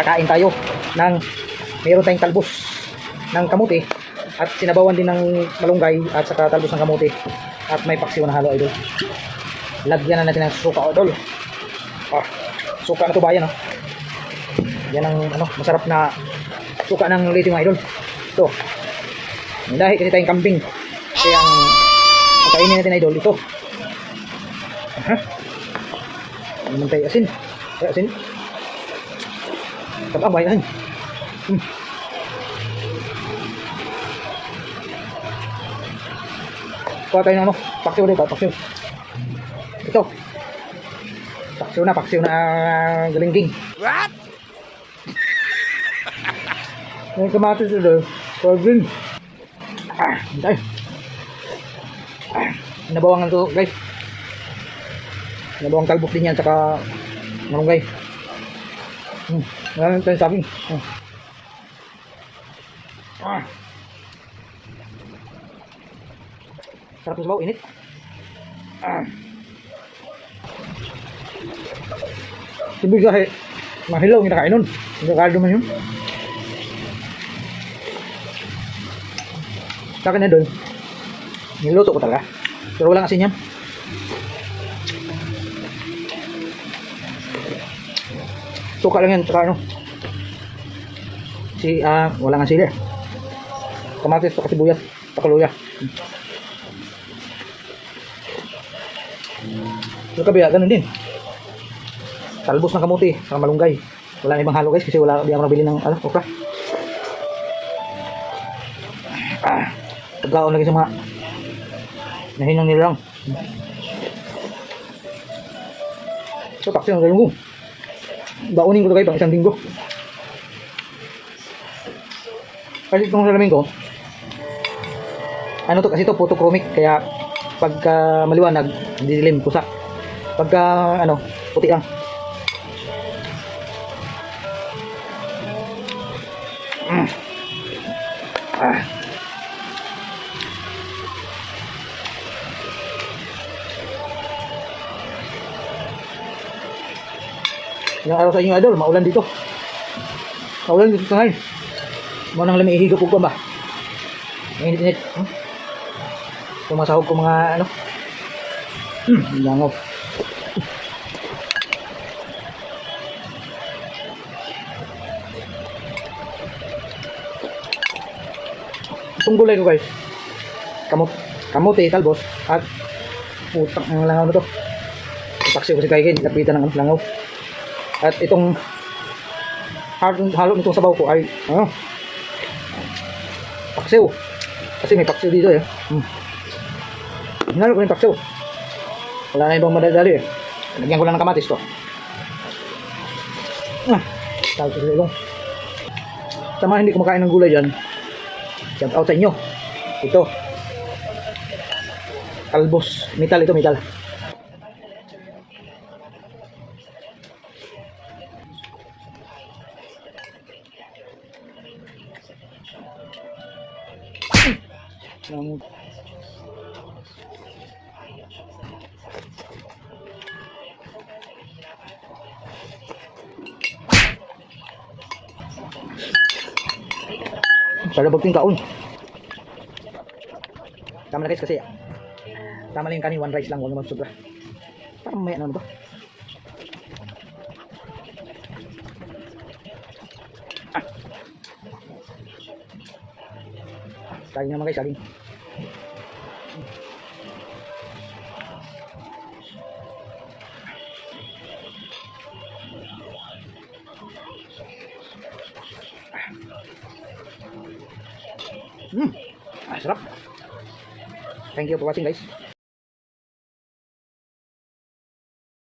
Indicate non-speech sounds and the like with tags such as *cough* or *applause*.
kakain tayo ng meron tayong talbos ng kamuti at sinabawan din ng malunggay at saka talbos ng kamuti at may paksiw na halo idol. Lagyan na natin ng suka idol. Ah, suka na to bayan oh. yan ang ano, masarap na suka ng liti mga idol. Ito. Lahi kasi tayong kambing. Kaya ang pagkainin natin idol ito. Ha ano naman tayo asin asin Tabang bayan hmm. Kuha tayo ng ano, paksiw dito, paksiw. Ito. Paksiw na, paksiw na galingging. What? *laughs* May kamatis ito, soybean. Ah, tayo. Ah, nabawang na to, guys. Nabawang talbos din yan, saka malunggay. Hmm, maraming tayo saging. Hmm. Ah. Sarap yung sabaw, init. Ah. Sibig kasi, mahilaw, hindi nakain nun. Hindi kaldo man yun. Sa akin na doon, niluto ko talaga. Pero walang asin yan. Suka lang yan, tsaka ano. Si, ah, wala nga sili. Kamatis, tsaka sibuyas, tsaka luya. Yung kabila, ganun din. Talbos ng kamuti, saka malunggay. Wala na ibang halo guys kasi wala di ako nabili ng ano, okra. Ah, pagkaon lagi sa mga nahinang nilang. So, taksi ng galunggong. Baunin ko to kayo pang isang linggo. Kasi itong salamin ko, ano to kasi to photochromic kaya pagka maliwanag, didilim pusa. Pagka ano, puti lang. Mm. Ah. Yung araw sa inyo idol, maulan dito. Maulan dito ngayon. Mo nang lami ihigop ko ba? Init-init. Hmm? Tumasahog ko mga ano. Hmm, langaw. Itong gulay ko guys. Kamot, kamote, talbos, at putang ang langaw na to. Taksi ko si Kaikin, lapitan ng langaw. At itong halo, nitong sabaw ko ay ano, paksiw. Kasi may paksiw dito eh. Hmm. Hinalo ko yung paksiw. Wala na ibang madadali eh. Lagyan ko lang ng kamatis to. Ah, tawag sa ilong. Sa mga hindi kumakain ng gulay dyan, shout out sa inyo. Ito. Albos. Metal ito, metal. Yang Para bagting kaon. Tama na guys kasi tama lang yung kanin, one rice lang, huwag naman sobra. Parang mamaya naman to. Ah. Guys, saging. Hmm. Ah, sarap. Thank you for watching guys.